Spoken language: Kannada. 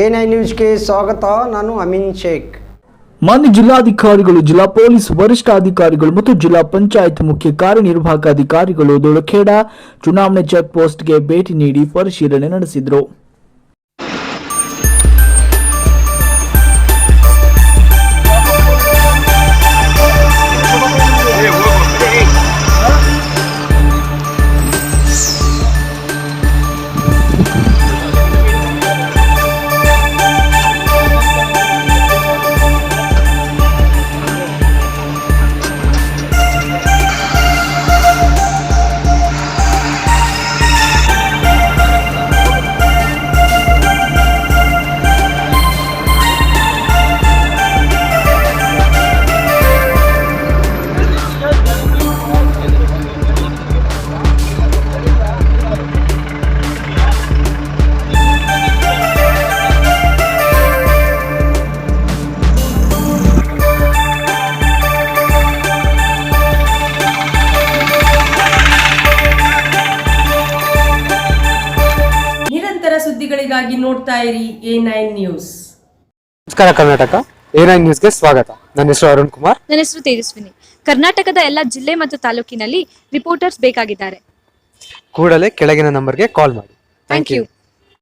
ಎನ್ ಐ ನ್ಯೂಸ್ಗೆ ಸ್ವಾಗತ, ನಾನು ಅಮೀನ್ ಶೇಖ್. ಮಾನ್ಯ ಜಿಲ್ಲಾಧಿಕಾರಿಗಳು, ಜಿಲ್ಲಾ ಪೊಲೀಸ್ ವರಿಷ್ಠಾಧಿಕಾರಿಗಳು ಮತ್ತು ಜಿಲ್ಲಾ ಪಂಚಾಯತ್ ಮುಖ್ಯ ಕಾರ್ಯನಿರ್ವಾಹಕ ಅಧಿಕಾರಿಗಳು ದೊಳಖೇಡ ಚುನಾವಣೆ ಚೆಕ್ ಪೋಸ್ಟ್ಗೆ ಭೇಟಿ ನೀಡಿ ಪರಿಶೀಲನೆ ನಡೆಸಿದರು. ಸುದ್ದಿಗಳಿಗಾಗಿ ನೋಡ್ತಾ ಇರಿ ಎ ನೈನ್ ನ್ಯೂಸ್. ನಮಸ್ಕಾರ ಕರ್ನಾಟಕ. ಎ ನೈನ್ ನ್ಯೂಸ್ಗೆ ಸ್ವಾಗತ. ನನ್ನ ಹೆಸರು ಅರುಣ್ ಕುಮಾರ್. ನನ್ನ ಹೆಸರು ತೇಜಸ್ವಿನಿ. ಕರ್ನಾಟಕದ ಎಲ್ಲ ಜಿಲ್ಲೆ ಮತ್ತು ತಾಲೂಕಿನಲ್ಲಿ ರಿಪೋರ್ಟರ್ಸ್ ಬೇಕಾಗಿದ್ದಾರೆ. ಕೂಡಲೇ ಕೆಳಗಿನ ನಂಬರ್ಗೆ ಕಾಲ್ ಮಾಡಿ. Thank you